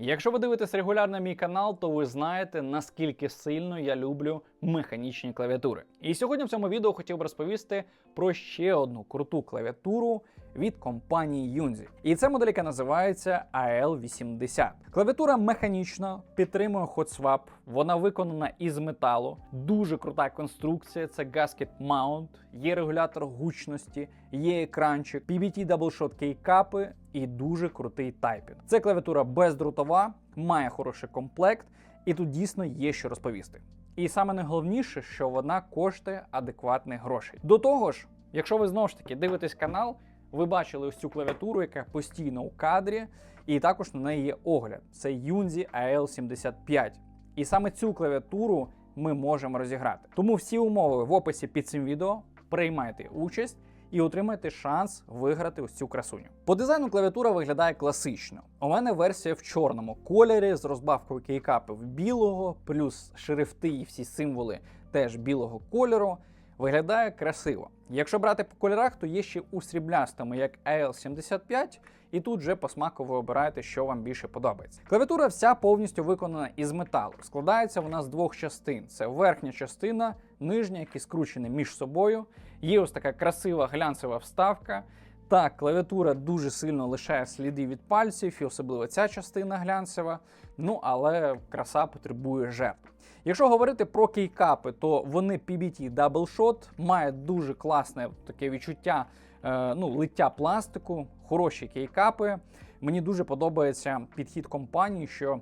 Якщо ви дивитесь регулярно мій канал, то ви знаєте, наскільки сильно я люблю механічні клавіатури. І сьогодні в цьому відео хотів би розповісти про ще одну круту клавіатуру від компанії Yunzi. І це модель, яка називається AL80. Клавіатура механічна, підтримує swap, вона виконана із металу, дуже крута конструкція. Це gasket mount, є регулятор гучності, є екранчик, PBT даблшот кейкапи і дуже крутий тайпінг. Це клавіатура бездрутова, має хороший комплект, і тут дійсно є що розповісти. І саме найголовніше, що вона коштує адекватних грошей. До того ж, якщо ви знову ж таки дивитесь канал, ви бачили ось цю клавіатуру, яка постійно у кадрі, і також на неї є огляд. Це Yunzi AL75. І саме цю клавіатуру ми можемо розіграти. Тому всі умови в описі під цим відео. Приймайте участь і отримайте шанс виграти ось цю красуню. По дизайну клавіатура виглядає класично. У мене версія в чорному кольорі з розбавкою кейкапів білого, плюс шрифти і всі символи теж білого кольору. Виглядає красиво. Якщо брати по кольорах, то є ще у сріблястому, як AL75, і тут вже по смаку ви обираєте, що вам більше подобається. Клавіатура вся повністю виконана із металу. Складається вона з двох частин: це верхня частина, нижня, які скручені між собою. Є ось така красива глянцева вставка. Так, клавіатура дуже сильно лишає сліди від пальців, і особливо ця частина глянцева. Ну але краса потребує жертв. Якщо говорити про кейкапи, то вони PBT Double Shot, мають дуже класне таке відчуття е, ну, лиття пластику, хороші кейкапи. Мені дуже подобається підхід компанії, що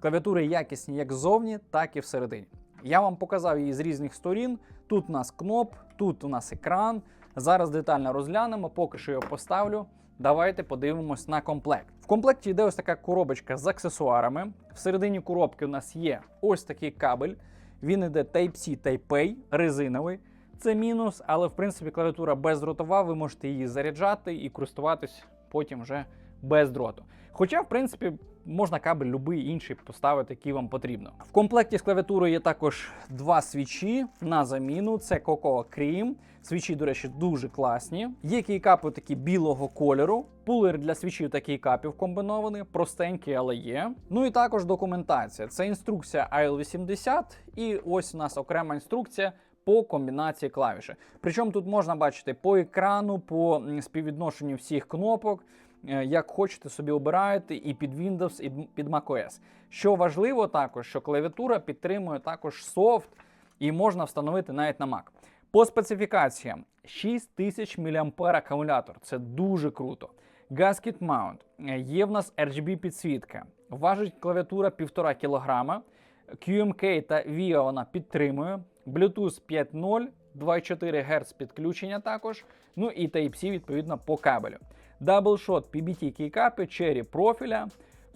клавіатури якісні як ззовні, так і всередині. Я вам показав її з різних сторін. Тут у нас кноп, тут у нас екран. Зараз детально розглянемо, поки що його поставлю. Давайте подивимось на комплект. В комплекті йде ось така коробочка з аксесуарами. Всередині коробки у нас є ось такий кабель. Він іде Type-C Type-A, резиновий. Це мінус, але в принципі клавіатура бездротова, ви можете її заряджати і користуватись потім вже без дроту. Хоча, в принципі, можна кабель будь-який інший поставити, який вам потрібно. В комплекті з клавіатурою є також два свічі на заміну. Це Cocoa Cream. Свічі, до речі, дуже класні. Є кейкапи такі білого кольору. Пулер для свічів та кейкапів комбінований, простенький, але є. Ну і також документація. Це інструкція IL80, і ось у нас окрема інструкція. По комбінації клавіші. Причому тут можна бачити по екрану, по співвідношенню всіх кнопок, як хочете собі обираєте і під Windows, і під macOS. Що важливо також, що клавіатура підтримує також софт і можна встановити навіть на Mac. По специфікаціям 6000 мА акумулятор. Це дуже круто. Gasket Mount. Е, Є в нас RGB підсвітка. Важить клавіатура 1,5 кг. QMK та VIA вона підтримує. Bluetooth 5.0, 2,4 Гц підключення також. Ну і Type-C відповідно по кабелю. Double-shot PBT кейкапи, Cherry профіля.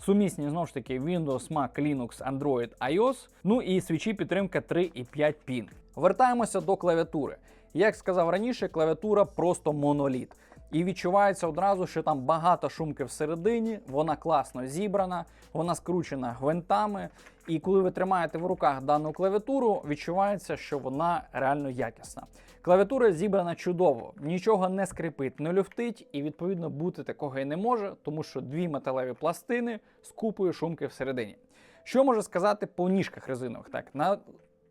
Сумісні знову ж таки Windows, Mac, Linux, Android, iOS. Ну і свічі підтримка 3,5 пін. Вертаємося до клавіатури. Як сказав раніше, клавіатура просто моноліт. І відчувається одразу, що там багато шумки всередині, вона класно зібрана, вона скручена гвинтами. І коли ви тримаєте в руках дану клавіатуру, відчувається, що вона реально якісна. Клавіатура зібрана чудово, нічого не скрипить, не люфтить, і відповідно бути такого і не може, тому що дві металеві пластини з купою шумки всередині. Що можу сказати по ніжках резинових? Так, на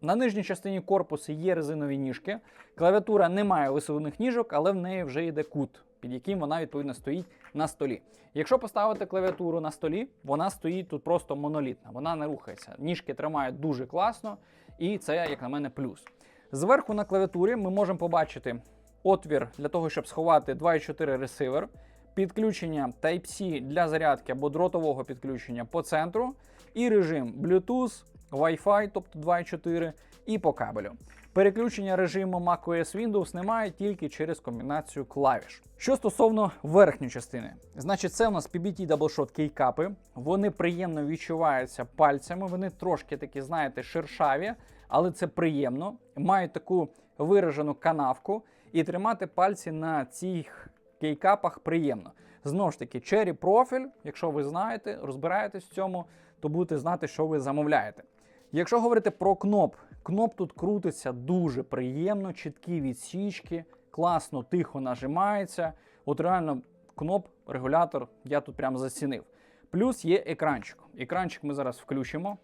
на нижній частині корпусу є резинові ніжки. Клавіатура не має висувних ніжок, але в неї вже йде кут, під яким вона відповідно стоїть на столі. Якщо поставити клавіатуру на столі, вона стоїть тут просто монолітна, вона не рухається. Ніжки тримають дуже класно, і це, як на мене, плюс. Зверху на клавіатурі ми можемо побачити отвір для того, щоб сховати 2,4 ресивер, підключення Type-C для зарядки або дротового підключення по центру, і режим Bluetooth, Wi-Fi, тобто 2.4, і по кабелю. Переключення режиму macOS Windows немає тільки через комбінацію клавіш. Що стосовно верхньої частини, значить, це у нас PBT Doubleshot кейкапи. Вони приємно відчуваються пальцями, вони трошки такі, знаєте, шершаві, але це приємно. Мають таку виражену канавку, і тримати пальці на цих кейкапах приємно. Знову ж таки, Cherry профіль, якщо ви знаєте, розбираєтесь в цьому, то будете знати, що ви замовляєте. Якщо говорити про кноп, кноп тут крутиться дуже приємно, чіткі відсічки, класно, тихо нажимається. От реально кноп, регулятор, я тут прямо зацінив. Плюс є екранчик. Екранчик ми зараз включимо.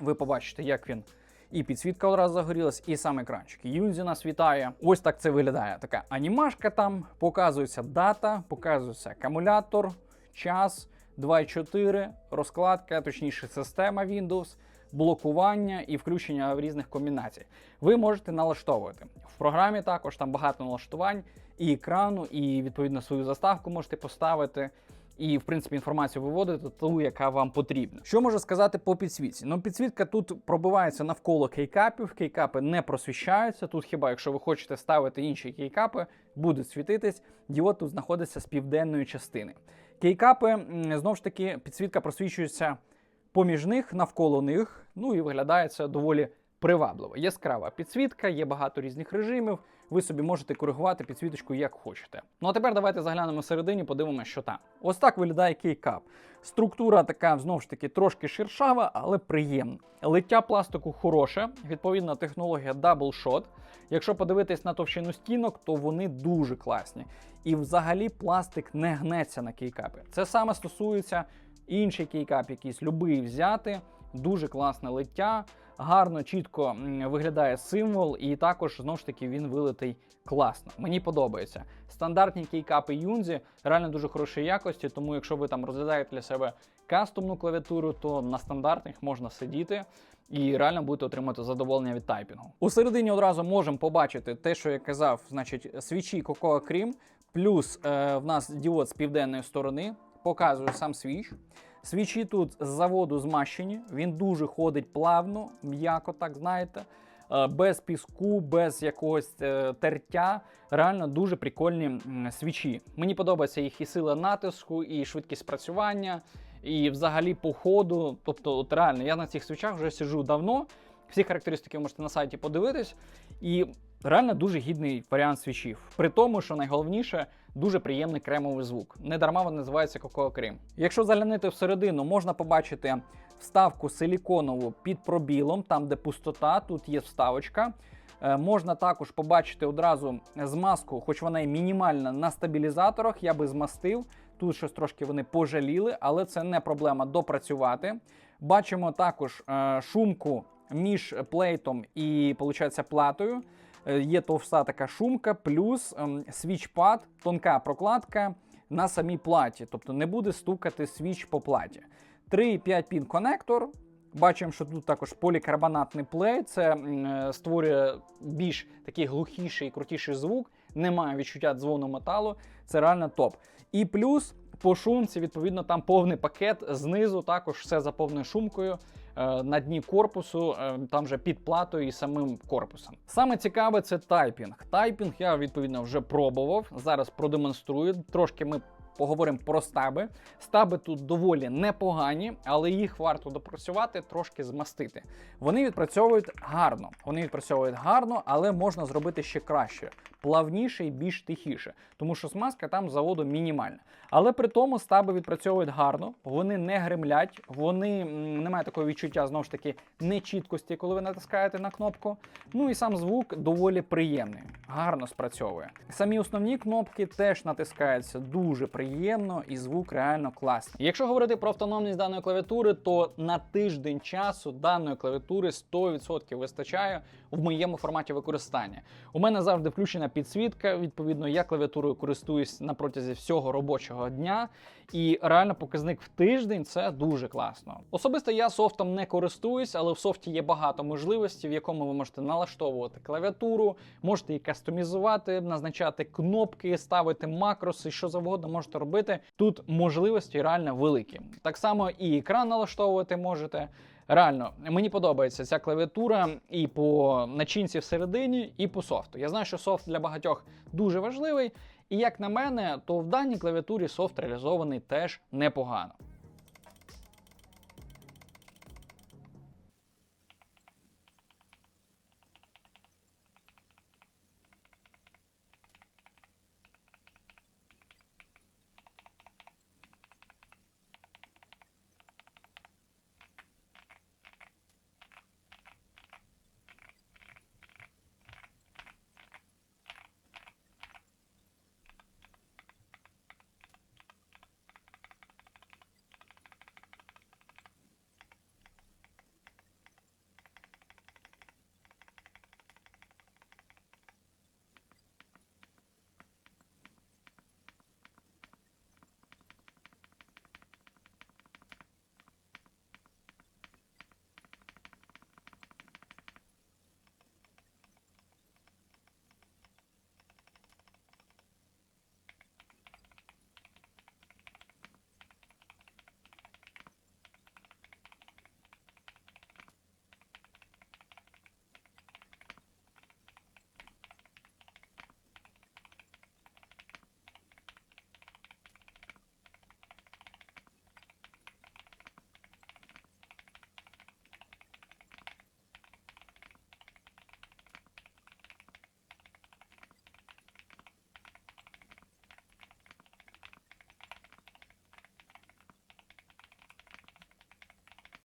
Ви побачите, як він. І підсвітка одразу загорілась, і сам екранчик. Юнзі нас вітає. Ось так це виглядає. Така анімашка там, показується дата, показується акумулятор, час, 2.4, розкладка, точніше, система Windows, блокування і включення в різних комбінацій. Ви можете налаштовувати. В програмі також там багато налаштувань і екрану, і відповідно свою заставку можете поставити. І, в принципі, інформацію виводити ту, яка вам потрібна. Що можу сказати по підсвітці? Ну, підсвітка тут пробивається навколо кейкапів, кейкапи не просвіщаються. Тут хіба якщо ви хочете ставити інші кейкапи, будуть світитись. Діод тут знаходиться з південної частини. Кейкапи, знову ж таки, підсвітка просвічується поміж них, навколо них. Ну і виглядає це доволі привабливо. Яскрава підсвітка, є багато різних режимів. Ви собі можете коригувати підсвіточку як хочете. Ну а тепер давайте заглянемо всередині, подивимося, що там. Ось так виглядає кейкап. Структура така знову ж таки трошки ширшава, але приємна. Лиття пластику хороше, відповідна технологія Double Shot. Якщо подивитись на товщину стінок, то вони дуже класні. І взагалі пластик не гнеться на кейкапи. Це саме стосується інший кейкап, якийсь любий взяти. Дуже класне лиття, гарно, чітко виглядає символ, і також знову ж таки він вилитий класно. Мені подобається. Стандартні кейкапи Юнзі реально дуже хорошої якості, тому якщо ви там розглядаєте для себе кастомну клавіатуру, то на стандартних можна сидіти. І реально будете отримати задоволення від тайпінгу. У середині одразу можемо побачити те, що я казав, значить, свічі Cocoa Cream, плюс е, в нас діод з південної сторони, показую сам свіч. Свічі тут з заводу змащені, він дуже ходить плавно, м'яко, так знаєте, е, без піску, без якогось е, тертя. Реально дуже прикольні свічі. Мені подобається їх і сила натиску, і швидкість працювання, і взагалі по ходу. Тобто, от реально, я на цих свічах вже сиджу давно. Всі характеристики ви можете на сайті подивитись. І реально дуже гідний варіант свічів. При тому, що найголовніше дуже приємний кремовий звук. Не дарма він називається Cocoa Cream. Якщо заглянути всередину, можна побачити вставку силіконову під пробілом, там де пустота, тут є вставочка. Е, Можна також побачити одразу змазку, хоч вона і мінімальна на стабілізаторах, я би змастив. Тут щось трошки вони пожаліли, але це не проблема допрацювати. Бачимо також е, шумку між плейтом і, виходить, платою. Е, Є товста така шумка, плюс ем, свічпад, тонка прокладка на самій платі, тобто не буде стукати свіч по платі. 3,5 пін конектор. Бачимо, що тут також полікарбонатний плей. Це е, створює більш такий глухіший і крутіший звук. Немає відчуття дзвону металу. Це реально топ. І плюс по шумці, відповідно, там повний пакет. Знизу також все заповнене шумкою. Е, На дні корпусу, е, там вже під платою і самим корпусом. Саме цікаве це тайпінг. Тайпінг я відповідно вже пробував. Зараз продемонструю. Трошки ми поговоримо про стаби. Стаби тут доволі непогані, але їх варто допрацювати, трошки змастити. Вони відпрацьовують гарно. Вони відпрацьовують гарно, але можна зробити ще краще, плавніше і більш тихіше, тому що смазка там заводу мінімальна. Але при тому стаби відпрацьовують гарно, вони не гремлять, вони м, немає такого відчуття знову ж таки нечіткості, коли ви натискаєте на кнопку. Ну і сам звук доволі приємний, гарно спрацьовує. Самі основні кнопки теж натискаються дуже приємно, і звук реально класний. Якщо говорити про автономність даної клавіатури, то на тиждень часу даної клавіатури 100% вистачає в моєму форматі використання. У мене завжди включена підсвітка. Відповідно, я клавіатурою користуюсь на протязі всього робочого дня. І реально показник в тиждень це дуже класно. Особисто я софтом не користуюсь, але в софті є багато можливостей, в якому ви можете налаштовувати клавіатуру, можете її кастомізувати, назначати кнопки, ставити макроси, що завгодно можете робити. Тут можливості реально великі. Так само і екран налаштовувати можете. Реально, мені подобається ця клавіатура і по начинці всередині, і по софту. Я знаю, що софт для багатьох дуже важливий, і як на мене, то в даній клавіатурі софт реалізований теж непогано.